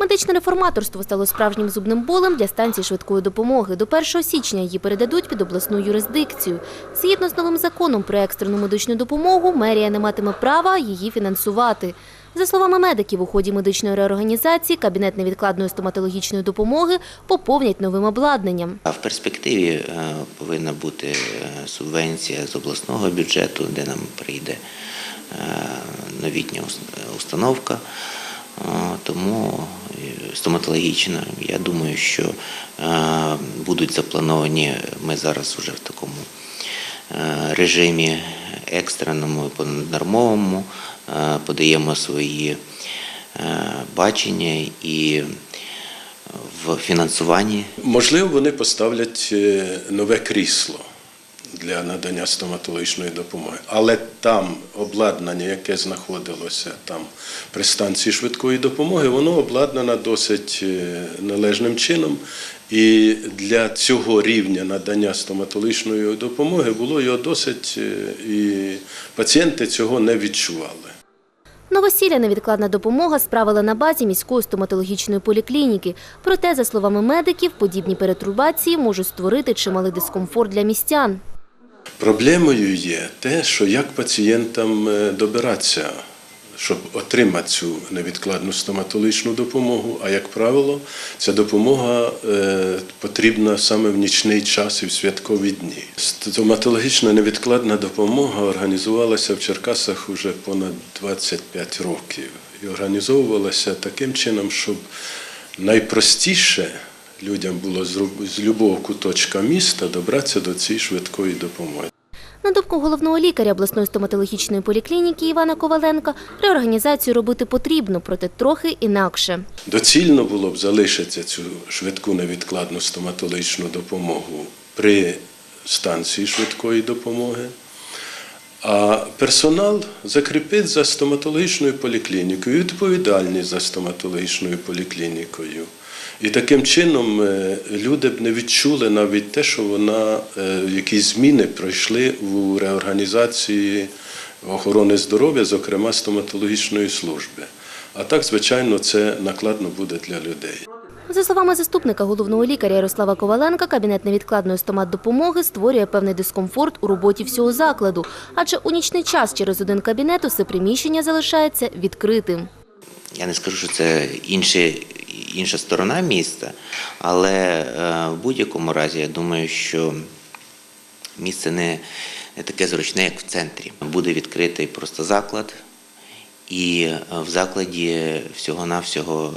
Медичне реформаторство стало справжнім зубним болем для станції швидкої допомоги. До 1 січня її передадуть під обласну юрисдикцію. Згідно з новим законом про екстрену медичну допомогу, мерія не матиме права її фінансувати. За словами медиків, у ході медичної реорганізації кабінет невідкладної стоматологічної допомоги поповнять новим обладнанням. А в перспективі е, повинна бути е, субвенція з обласного бюджету, де нам прийде е, новітня установка. Тому стоматологічна, я думаю, що е, будуть заплановані, ми зараз вже в такому е, режимі екстреному і понаднормовому, е, подаємо свої бачення і в фінансуванні. Можливо, вони поставлять нове крісло для надання стоматологічної допомоги, але там обладнання, яке знаходилося там при станції швидкої допомоги, воно обладнано досить е, належним чином. І для цього рівня надання стоматологічної допомоги було його досить, е, і пацієнти цього не відчували. Новосілля невідкладна допомога справила на базі міської стоматологічної поліклініки. Проте, за словами медиків, подібні перетрубації можуть створити чималий дискомфорт для містян. Проблемою є те, що як пацієнтам е, добиратися, щоб отримати цю невідкладну стоматологічну допомогу. А як правило, ця допомога е, потрібна саме в нічний час і в святкові дні. Стоматологічна невідкладна допомога організувалася в Черкасах вже понад 25 років і організовувалася таким чином, щоб найпростіше людям було з любого куточка міста добратися до цієї швидкої допомоги. На думку головного лікаря обласної стоматологічної поліклініки Івана Коваленка, реорганізацію робити потрібно, проте трохи інакше. Доцільно було б залишити цю швидку невідкладну стоматологічну допомогу при станції швидкої допомоги, а персонал закріпить за стоматологічною поліклінікою, відповідальність за стоматологічною поліклінікою. І таким чином е, люди б не відчули навіть те, що вона е, якісь зміни пройшли у реорганізації охорони здоров'я, зокрема стоматологічної служби. А так, звичайно, це накладно буде для людей. За словами заступника головного лікаря Ярослава Коваленка, кабінет невідкладної стоматдопомоги створює певний дискомфорт у роботі всього закладу, адже у нічний час через один кабінет усе приміщення залишається відкритим. Я не скажу, що це інше, інша сторона міста, але е, в будь-якому разі я думаю, що місце не, таке зручне, як в центрі. Буде відкритий просто заклад, і е, в закладі всього-навсього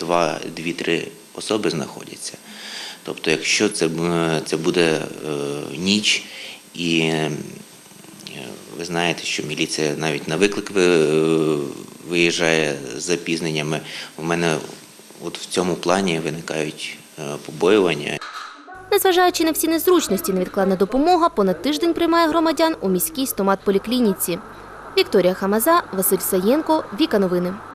е, дві-три особи знаходяться. Тобто, якщо це, це буде ніч і ви знаєте, що міліція навіть на виклик ви- виїжджає з запізненнями. У мене от в цьому плані виникають е, побоювання. Незважаючи на всі незручності, невідкладна допомога понад тиждень приймає громадян у міській стоматполіклініці. Вікторія Хамаза, Василь Саєнко, Віка Новини.